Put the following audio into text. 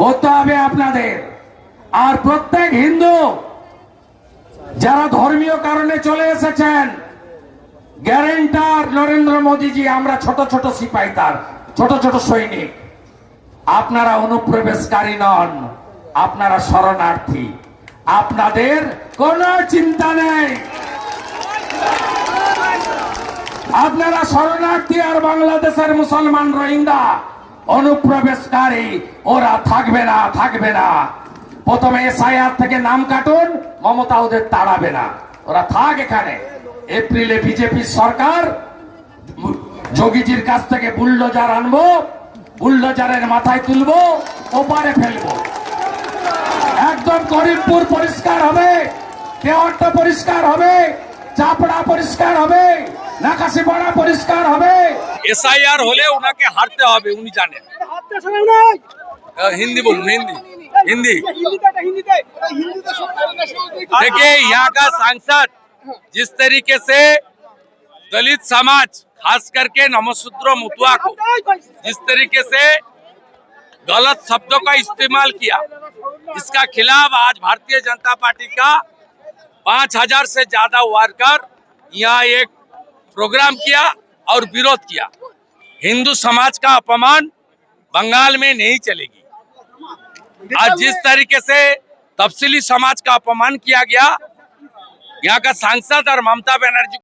করতে হবে আপনাদের। আর প্রত্যেক হিন্দু যারা ধর্মীয় কারণে চলে এসেছেন, গ্যারেন্টার নরেন্দ্র মোদীজি, আমরা ছোট ছোট সিপাই তার, ছোট ছোট সৈনিক। আপনারা অনুপ্রবেশকারী নন, আপনারা শরণার্থী। আপনাদের কোনো চিন্তা নেই। আপনারা শরণার্থী আর বাংলাদেশের মুসলমান রোহিঙ্গা। অনুপ্রবেশকারী, ওরা থাকবে না থাকবে না। প্রথমে এসআইআর থেকে নাম কাটুন, মমতা ওদের তাড়াবে না। ওরা থাক এখানে। এপ্রিলে বিজেপি সরকার, যোগীজির কাছ থেকে বুল্ডোজার আনব, বুল্ডোজারের মাথায় তুলবো, ওপারে ফেলব। একদম করিমপুর পরিষ্কার হবে, দেওয়ারটা পরিষ্কার হবে, চাপড়া পরিষ্কার হবে। নাকাশিপাড়া পরিষ্কার হবে এসআইআর হলে ওনাকে হারতে হবে উনি জানেন হাতটা সরাও নাই আহ, হিন্দি বলুন হিন্দি हिंदी হিন্দিতে এটা হিন্দিতে এটা হিন্দিতে সব देखिए यहाँ का सांसद जिस तरीके से दलित समाज खास करके नमसूत्र मुतुआ को जिस तरीके से गलत शब्दों का इस्तेमाल किया इसका खिलाफ आज भारतीय जनता पार्टी का पांच हजार से ज्यादा वर्कर यहाँ एक प्रोग्राम किया और विरोध किया। हिंदू समाज का अपमान बंगाल में नहीं चलेगी। आज जिस तरीके से तफसीली समाज का अपमान किया गया यहाँ का सांसद और ममता बनर्जी